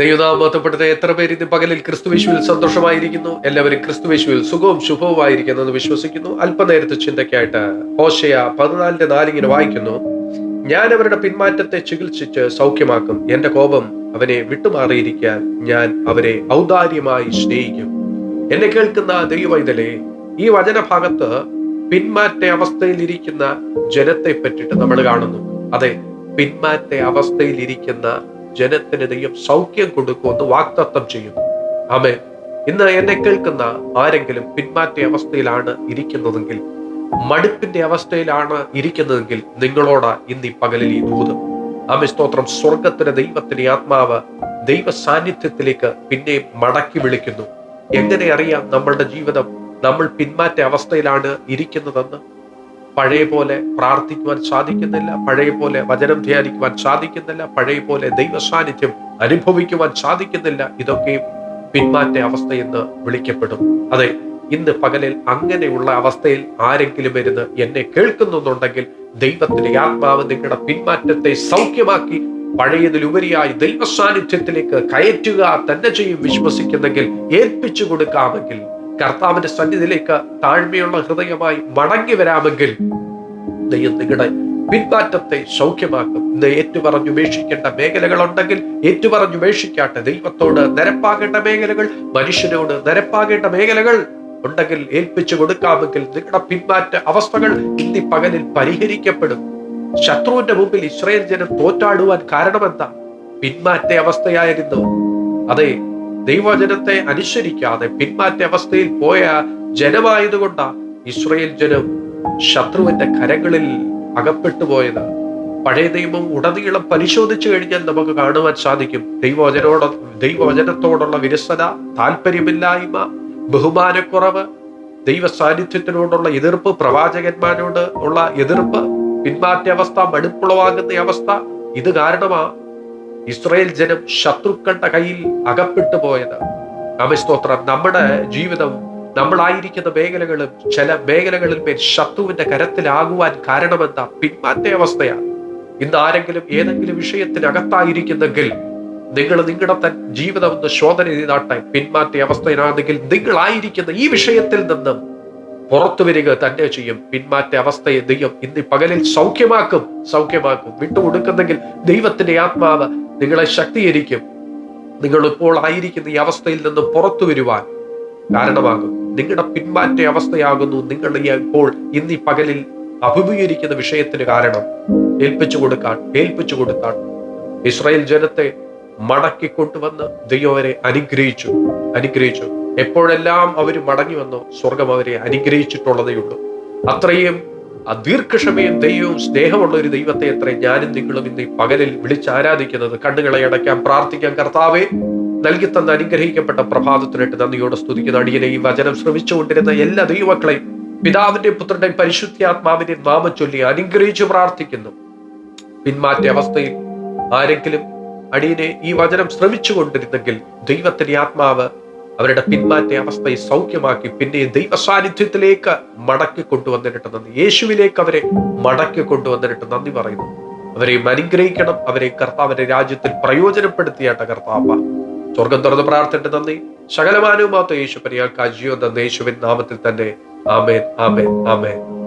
ദൈവനാമത്തപ്പെടുന്ന എത്ര പേര് ഇന്ന് പകലിൽ ക്രിസ്തുവേശുവിൽ സന്തോഷമായിരിക്കുന്നു? എല്ലാവരും ക്രിസ്തുവേശുവിൽ സുഖവും ശുഭവുമായിരിക്കുന്നു എന്ന് വിശ്വസിക്കുന്നു. അല്പനേരത്തെ ചിന്തയ്ക്കായിട്ട് ഓശയ പതിനാലിന്റെ നാലിങ്ങനെ വായിക്കുന്നു. ഞാൻ അവരുടെ പിന്മാറ്റത്തെ ചികിത്സിച്ച് സൗഖ്യമാക്കും. എന്റെ കോപം അവനെ വിട്ടുമാറിയിരിക്കാൻ ഞാൻ അവരെ ഔദാര്യമായി സ്നേഹിക്കും. എന്നെ കേൾക്കുന്ന ദൈവവൈതലെ ഈ വചനഭാഗത്ത് പിന്മാറ്റ അവസ്ഥയിലിരിക്കുന്ന ജനത്തെ പറ്റിയിട്ട് നമ്മൾ കാണുന്നു. അതെ പിന്മാറ്റ അവസ്ഥയിൽ ഇരിക്കുന്ന ജനത്തിന് ദൈവം സൗഖ്യം കൊടുക്കുമെന്ന് വാക്തത്വം ചെയ്യുന്നു. ആമേ ഇന്ന് എന്നെ കേൾക്കുന്ന ആരെങ്കിലും പിന്മാറ്റ അവസ്ഥയിലാണ് ഇരിക്കുന്നതെങ്കിൽ മടുപ്പിന്റെ അവസ്ഥയിലാണ് ഇരിക്കുന്നതെങ്കിൽ നിങ്ങളോട് ഇന്ന് ഈ പകലിൽ ഈ ദൂത് ആമേ സ്തോത്രം. സ്വർഗത്തിന്റെ ദൈവത്തിന്റെ ആത്മാവ് ദൈവ സാന്നിധ്യത്തിലേക്ക് പിന്നെ മടക്കി വിളിക്കുന്നു. എങ്ങനെ അറിയാം നമ്മളുടെ ജീവിതം നമ്മൾ പിന്മാറ്റ അവസ്ഥയിലാണ് ഇരിക്കുന്നതെന്ന്? പഴയ പോലെ പ്രാർത്ഥിക്കുവാൻ സാധിക്കുന്നില്ല പഴയ പോലെ വചനം ധ്യാനിക്കുവാൻ സാധിക്കുന്നില്ല പഴയ പോലെ ദൈവ സാന്നിധ്യം അനുഭവിക്കുവാൻ സാധിക്കുന്നില്ല ഇതൊക്കെയും പിന്മാറ്റ അവസ്ഥ എന്ന് വിളിക്കപ്പെടും. അതെ ഇന്ന് പകലിൽ അങ്ങനെയുള്ള അവസ്ഥയിൽ ആരെങ്കിലും വരുന്ന് എന്നെ കേൾക്കുന്നുണ്ടെങ്കിൽ ദൈവത്തിന്റെ ആത്മാവ് നിങ്ങളുടെ പിന്മാറ്റത്തെ സൗഖ്യമാക്കി പഴയതിലുപരിയായി ദൈവ സാന്നിധ്യത്തിലേക്ക് കയറ്റുക തന്നെ ചെയ്യും വിശ്വസിക്കുന്നെങ്കിൽ ഏൽപ്പിച്ചു കൊടുക്കാമെങ്കിൽ കർത്താവിന്റെ സന്നിധിയിലേക്ക് താഴ്മയുള്ള ഹൃദയമായി മടങ്ങി വരാമെങ്കിൽ ദൈവം നിങ്ങളുടെ പിന്മാറ്റത്തെ സൗഖ്യമാക്കും. ഇന്ന് ഏറ്റുപറഞ്ഞുപേക്ഷിക്കേണ്ട മേഖലകളുണ്ടെങ്കിൽ ഏറ്റുപറഞ്ഞുപേക്ഷിക്കാട്ടെ ദൈവത്തോട് നിരപ്പാകേണ്ട മേഖലകൾ മനുഷ്യനോട് നിരപ്പാകേണ്ട മേഖലകൾ ഉണ്ടെങ്കിൽ ഏൽപ്പിച്ചു കൊടുക്കാമെങ്കിൽ നിങ്ങളുടെ പിന്മാറ്റ അവസ്ഥകൾ ഇന്ന് പകലിൽ പരിഹരിക്കപ്പെടും. ശത്രുവിന്റെ മുമ്പിൽ ഇസ്രയേൽ ജനം തോറ്റാടുവാൻ കാരണമെന്താ? പിന്മാറ്റ അവസ്ഥയായിരുന്നു. അതെ ദൈവജനത്തെ അനുസരിക്കാതെ പിന്മാറ്റ അവസ്ഥയിൽ പോയ ജനമായതുകൊണ്ടാണ് ഇസ്രയേൽ ജനം ശത്രുവിന്റെ കരങ്ങളിൽ അകപ്പെട്ടു പോയത്. പഴയ ദൈവം ഉടനീളം പരിശോധിച്ചു കഴിഞ്ഞാൽ നമുക്ക് കാണുവാൻ സാധിക്കും. ദൈവവചനോട് ദൈവവചനത്തോടുള്ള വിരസത താല്പര്യമില്ലായ്മ ബഹുമാനക്കുറവ് ദൈവ സാന്നിധ്യത്തിനോടുള്ള എതിർപ്പ് പ്രവാചകന്മാരോട് ഉള്ള എതിർപ്പ് പിന്മാറ്റ അവസ്ഥ മടുപ്പുളവാകുന്ന അവസ്ഥ ഇത് കാരണമാ ഇസ്രായേൽ ജനം ശത്രുക്കളുടെ കയ്യിൽ അകപ്പെട്ടു പോയത്. സ്തോത്രം. നമ്മുടെ ജീവിതം നമ്മളായിരിക്കുന്ന മേഖലകളും ചില മേഖലകളിൽ മേൽ ശത്രുവിന്റെ കരത്തിലാകുവാൻ കാരണമെന്താ? പിന്മാറ്റ അവസ്ഥയാണ്. ഇന്ന് ആരെങ്കിലും ഏതെങ്കിലും വിഷയത്തിനകത്തായിരിക്കുന്നെങ്കിൽ നിങ്ങൾ നിങ്ങളുടെ തൻ ജീവിതം ഒന്ന് ശോധന ചെയ്താട്ടെ. പിന്മാറ്റ അവസ്ഥയിലാണെങ്കിൽ നിങ്ങളായിരിക്കുന്ന ഈ വിഷയത്തിൽ നിന്നും പുറത്തു വരിക തന്നെ ചെയ്യും. പിന്മാറ്റ അവസ്ഥയെ ദൈവം ഇന്ന് പകലിൽ സൗഖ്യമാക്കും. സൗഖ്യമാക്കും. വിട്ടുകൊടുക്കുന്നെങ്കിൽ ദൈവത്തിന്റെ ആത്മാവ് നിങ്ങളെ ശക്തീകരിക്കും. നിങ്ങൾ ഇപ്പോൾ ആയിരിക്കുന്ന ഈ അവസ്ഥയിൽ നിന്ന് പുറത്തു വരുവാൻ കാരണമാകും നിങ്ങളുടെ പിന്മാറ്റ അവസ്ഥയാകുന്നു. നിങ്ങൾ ഇപ്പോൾ ഇന്ന് പകലിൽ അഭിമുഖീകരിക്കുന്ന വിഷയത്തിന് കാരണം ഏൽപ്പിച്ചു കൊടുക്കാൻ ഏൽപ്പിച്ചു കൊടുക്കാൻ ഇസ്രായേൽ ജനത്തെ മടക്കി കൊണ്ടുവന്ന് ദൈവം അവരെ അനുഗ്രഹിച്ചു. അനുഗ്രഹിച്ചു. എപ്പോഴെല്ലാം അവർ മടങ്ങി വന്നോ സ്വർഗം അവരെ അനുഗ്രഹിച്ചിട്ടുള്ളതേ ഉള്ളൂ. അത്രയും ആ ദീർഘക്ഷമയും ദൈവവും സ്നേഹമുള്ള ഒരു ദൈവത്തെ എത്ര ഞാനും നിങ്ങളും ഇന്ന് പകലിൽ വിളിച്ച് ആരാധിക്കുന്നത് കണ്ണുകളെ അടയ്ക്കാൻ പ്രാർത്ഥിക്കാൻ കർത്താവെ നൽകി തന്ന അനുഗ്രഹിക്കപ്പെട്ട പ്രഭാതത്തിനിട്ട് നന്ദിയോടെ സ്തുതിക്കുന്ന. അടിയനെ ഈ വചനം ശ്രമിച്ചുകൊണ്ടിരുന്ന എല്ലാ ദൈവക്കളെയും പിതാവിന്റെ പുത്രന്റെയും പരിശുദ്ധാത്മാവിന്റെയും നാമം ചൊല്ലി അനുഗ്രഹിച്ചു പ്രാർത്ഥിക്കുന്നു. പിന്മാറ്റ അവസ്ഥയിൽ ആരെങ്കിലും അടിയനെ ഈ വചനം ശ്രമിച്ചുകൊണ്ടിരുന്നെങ്കിൽ ദൈവത്തിന്റെ ആത്മാവ് അവരുടെ പിന്മാറ്റ അവസ്ഥയെ സൗഖ്യമാക്കി പിന്നെ ദൈവ സാന്നിധ്യത്തിലേക്ക് മടക്കി കൊണ്ടുവന്നിട്ട് നന്ദി. യേശുവിലേക്ക് അവരെ മടക്കി കൊണ്ടുവന്നിട്ട് നന്ദി പറയുന്നു. അവരെ അനുഗ്രഹിക്കണം. അവരെ കർത്താവിന്റെ രാജ്യത്തിൽ പ്രയോജനപ്പെടുത്തിയാട്ട കർത്താവ. സ്വർഗം തുറന്ന് പ്രാർത്ഥിട്ട് നന്ദി. ശകലമാനവുമാത്ത യേശു പരിയാൽ കാജിയോ നന്ദി യേശുവിൻ നാമത്തിൽ തന്നെ. ആമേൻ ആമേൻ ആമേൻ.